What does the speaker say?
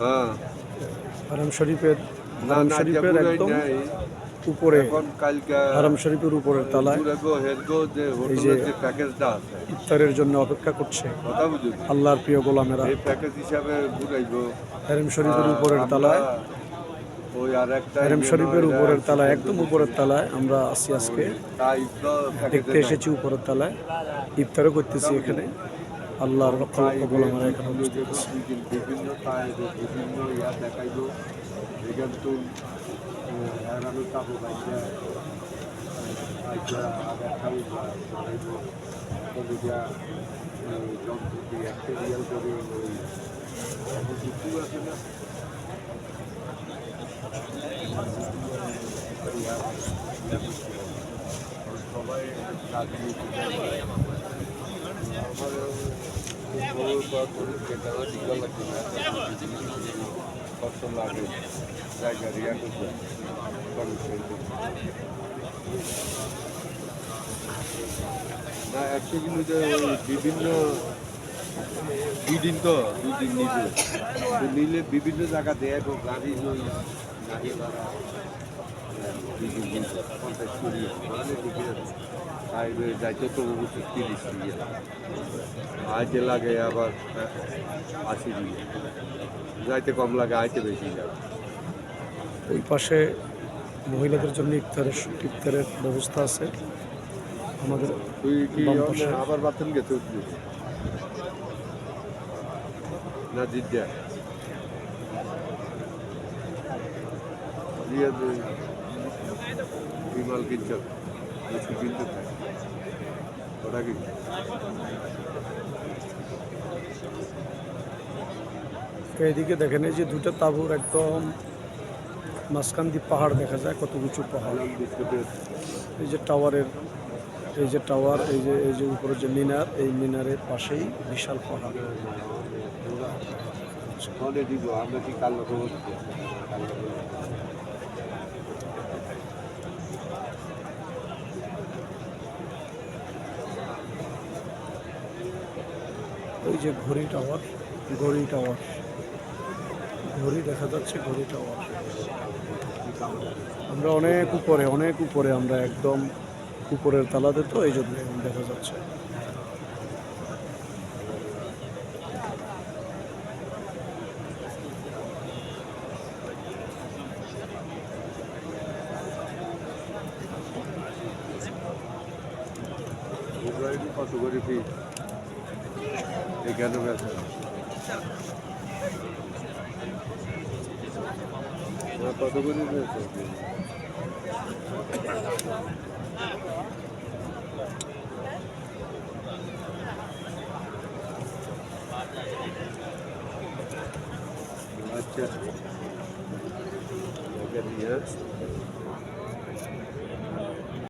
হ্যাঁ। হারাম শরীফের হারাম শরীফের একদম উপরে। এখন হারাম শরীফের উপরের তলায়। হেরগো যে ইফতারের জন্য অপেক্ষা করছে। আল্লাহর প্রিয় গোলামেরা। হারাম শরীফের উপরের তলায়। একটা হারাম শরীফের উপরের তলায় একদম উপরের তলায় আমরা আছি আজকে। দেখতে এসেছি উপরের তলায়। ইফতারও করতেছি এখানে। আল্লাহর লক্ষ লক্ষ গোলামেরা এখানে উপস্থিত আছে। বিভিন্ন তাই বিভিন্ন ইয়া দেখাইবো এখান তো হেরানো কাবু বাইজা বাইজা আগে খাব বানাইবো কলিজা যন্ত্র একটা রিয়াল করে ওই কিছু আছে না? সবাই কাজ নিয়ে কষ্ট লাগে জায়গা রিয়া করতে না যে বিভিন্ন দুদিন তো, দুদিন নিবে নিলে বিভিন্ন জায়গা দেয় গাড়ি গাড়ি ভাড়া যাইতে তো তিরিশ দিয়ে আইতে লাগে আবার আশি দিয়ে যাইতে কম লাগে আইতে বেশি লাগে ওই পাশে মহিলাদের জন্য ইফতারের ইফতারের ব্যবস্থা আছে। আমাদের তুই কি আবার বাথরুম গেছে না জিদ্দা দিয়ে দে। বিমাল কিনছ বেশি কিনতে থাকে ওটা কি? এইদিকে দেখেন এই যে দুটো তাঁবুর একদম মাঝখান দিয়ে পাহাড় দেখা যায় কত উঁচু পাহাড়। এই যে টাওয়ারের এই যে টাওয়ার এই যে এই যে উপরে যে মিনার এই মিনারের পাশেই বিশাল পাহাড়। দিব আমরা কি কাল ওই যে ঘড়ি টাওয়ার ঘড়ি টাওয়ার। ঘড়ি দেখা যাচ্ছে ঘড়ি টাওয়ার। আমরা অনেক উপরে অনেক উপরে আমরা একদম উপরের তালাতে তো এই জন্য দেখা যাচ্ছে। কত করে এখানে বেচা না, কত করে বেচা আচ্ছা এখানে নিয়ে